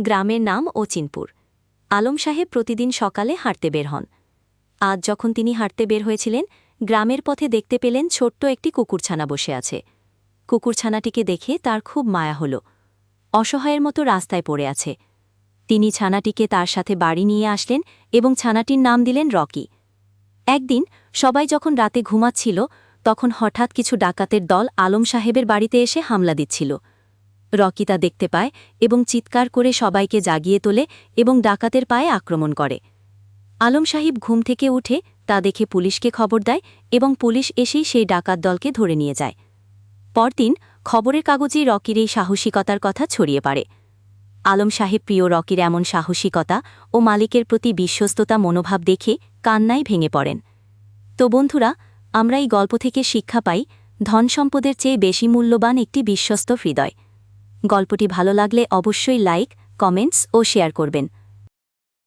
গ্রামের নাম অচিনপুর। আলম সাহেব প্রতিদিন সকালে হাঁটতে বের হন। আজ যখন তিনি হাঁটতে বের হয়েছিলেন, গ্রামের পথে দেখতে পেলেন ছোট্ট একটি কুকুরছানা বসে আছে। কুকুরছানাটিকে দেখে তার খুব মায়া হল। অসহায়ের মতো রাস্তায় পড়ে আছে। তিনি ছানাটিকে তার সাথে বাড়ি নিয়ে আসলেন এবং ছানাটির নাম দিলেন রকি। একদিন সবাই যখন রাতে ঘুমাচ্ছিল, তখন হঠাৎ কিছু ডাকাতের দল আলম সাহেবের বাড়িতে এসে হামলা দিচ্ছিল। রকি তা দেখতে পায় এবং চিৎকার করে সবাইকে জাগিয়ে তোলে এবং ডাকাতের পায়ে আক্রমণ করে। আলম সাহিব ঘুম থেকে উঠে তা দেখে পুলিশকে খবর দেয় এবং পুলিশ এসেই সেই ডাকাত দলকে ধরে নিয়ে যায়। পরদিন খবরের কাগজেই রকির এই সাহসিকতার কথা ছড়িয়ে পড়ে। আলম সাহেব প্রিয় রকির এমন সাহসিকতা ও মালিকের প্রতি বিশ্বস্ততা মনোভাব দেখে কান্নায় ভেঙে পড়েন। তো বন্ধুরা, আমরা এই গল্প থেকে শিক্ষা পাই ধন সম্পদের চেয়ে বেশি মূল্যবান একটি বিশ্বস্ত হৃদয়। গল্পটি ভালো লাগলে অবশ্যই লাইক কমেন্টস ও শেয়ার করবেন।